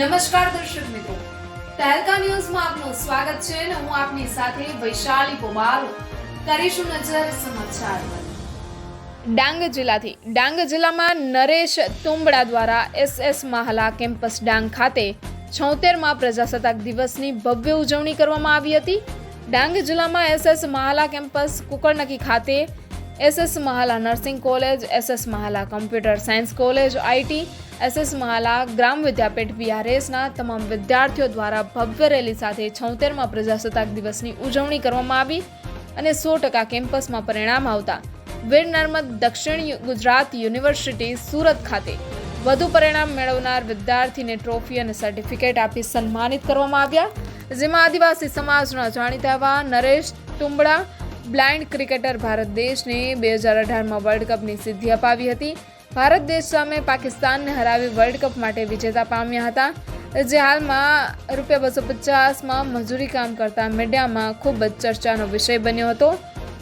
નમસ્કાર દર્શક મિત્રો. તહેલકા ન્યૂઝમાં આપનું સ્વાગત છે અને હું આપની સાથે વૈશાલી પોમાર કરીશું નજર સમાચાર ડાંગ જિલ્લાથી, ડાંગ જિલ્લામાં નરેશ તુંબડા દ્વારા એસએસ માહલા કેમ્પસ ડાંગ ખાતે છોતેરમાં પ્રજાસત્તાક દિવસની ભવ્ય ઉજવણી કરવામાં આવી હતી. ડાંગ જિલ્લામાં એસએસ મહાલા કેમ્પસ કુકળનકી ખાતે SS Mahala nursing college, SS Mahala computer science college, IT, SS Mahala Gram Vidyapeeth બીઆરએસના તમામ વિદ્યાર્થીઓ દ્વારા ભવ્ય રેલી સાથે છોતેરમાં પ્રજાસત્તાક દિવસની ઉજવણી કરવામાં આવી અને સો ટકા કેમ્પસમાં પરિણામ આવતા. વીર નર્મદ દક્ષિણ ગુજરાત યુનિવર્સિટી સુરત ખાતે વધુ પરિણામ મેળવનાર વિદ્યાર્થીને ટ્રોફી અને સર્ટિફિકેટ આપી સન્માનિત કરવામાં આવ્યા. જેમાં આદિવાસી સમાજના જાણીતા નરેશ તુંબડા બ્લાઇન્ડ ક્રિકેટર ભારત દેશને બે હજાર અઢારમાં વર્લ્ડ કપની સિદ્ધિ અપાવી હતી. ભારત દેશ સામે પાકિસ્તાનને હરાવી વર્લ્ડ કપ માટે વિજેતા પામ્યા હતા. જે હાલમાં રૂપિયા બસો પચાસમાં મજૂરી કામ કરતા મીડિયામાં ખૂબ જ ચર્ચાનો વિષય બન્યો હતો.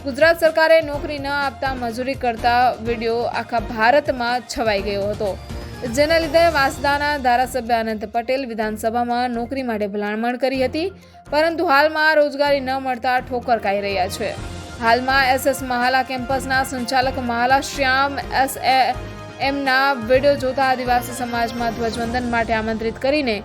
ગુજરાત સરકારે નોકરી ન આપતા મજૂરી કરતા વીડિયો આખા ભારતમાં છવાઈ ગયો હતો. જેના લીધે વાંસદાના ધારાસભ્ય અનંત પટેલ વિધાનસભામાં નોકરી માટે ભલામણ કરી હતી, પરંતુ હાલમાં રોજગારી ન મળતા ઠોકર ખાઈ રહ્યા છે. હાલમાં એસએસ મહાલા કેમ્પસના સંચાલક મહાલા શ્યામ એસ એમના વીડિયો જોતા આદિવાસી સમાજમાં ધ્વજવંદન માટે આમંત્રિત કરીને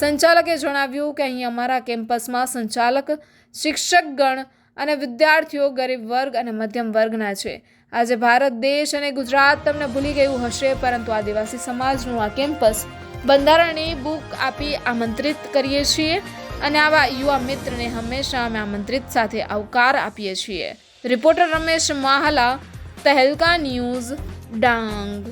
સંચાલકે જણાવ્યું કે અહીં અમારા કેમ્પસમાં સંચાલક, શિક્ષકગણ અને વિદ્યાર્થીઓ ગરીબ વર્ગ અને મધ્યમ વર્ગના છે. આજે ભારત, દેશ અને ગુજરાત તમને ભૂલી ગયું હશે, પરંતુ આદિવાસી સમાજનું આ કેમ્પસ બંધારણની બુક આપી આમંત્રિત કરીએ છીએ અને આવા યુવા મિત્રને હંમેશા અમે આમંત્રિત સાથે આવકાર આપીએ છીએ. Reporter Ramesh Mahla Tehelka news Dang.